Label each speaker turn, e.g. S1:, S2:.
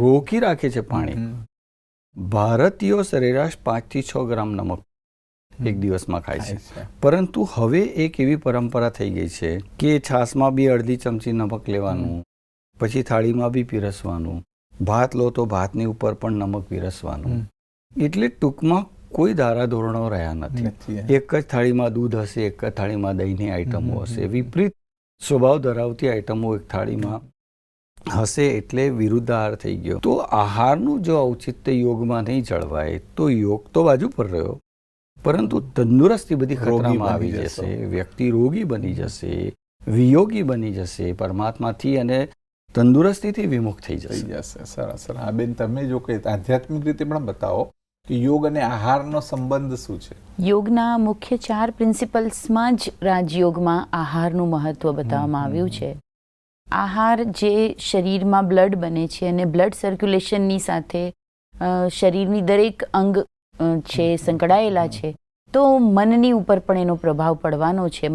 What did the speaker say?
S1: રોકી રાખે છે પાણી. ભારતીયો સરેરાશ પાંચથી છ ગ્રામ નમક એક દિવસમાં ખાય છે. પરંતુ હવે એક એવી પરંપરા થઈ ગઈ છે કે છાશમાં બી અડધી ચમચી નમક લેવાનું પછી થાળીમાં બી પીરસવાનું ભાત લો તો ભાતની ઉપર પણ નમક પીરસવાનું. એટલે ટૂંકમાં કોઈ ધારા ધોરણો રહ્યા નથી.
S2: નથી
S1: એક જ થાળીમાં દૂધ હશે એક જ થાળીમાં દહીંની આઈટમો હશે. વિપરીત સ્વભાવ ધરાવતી આઈટમો એક થાળીમાં હશે એટલે વિરુદ્ધ આહાર થઈ ગયો. તો આહારનું જો ઔચિત્ય યોગમાં નહીં જળવાય તો યોગ તો બાજુ પર રહ્યો. પરંતુ તંદુરસ્તી બધી ખતરામાં આવી
S2: જશે.
S1: વ્યક્તિ રોગી બની જશે વિયોગી બની જશે પરમાત્માથી અને તંદુરસ્તીથી વિમુખ થઈ જશે.
S2: જશે. સરસ સરસ. બેન તમે જો કે આધ્યાત્મિક રીતે પણ બતાવો કે યોગ અને આહારનો સંબંધ શું છે?
S3: યોગના મુખ્ય ચાર પ્રિન્સિપલ્સમાં જ રાજયોગમાં આહારનું મહત્વ બતાવવામાં આવ્યું છે. આહાર જે શરીરમાં બ્લડ બને છે અને બ્લડ સર્ક્યુલેશનની સાથે શરીરની દરેક અંગ છે, સંકળાયેલા છે, તો મનની ઉપર પણ એનો પ્રભાવ પડવાનો છે.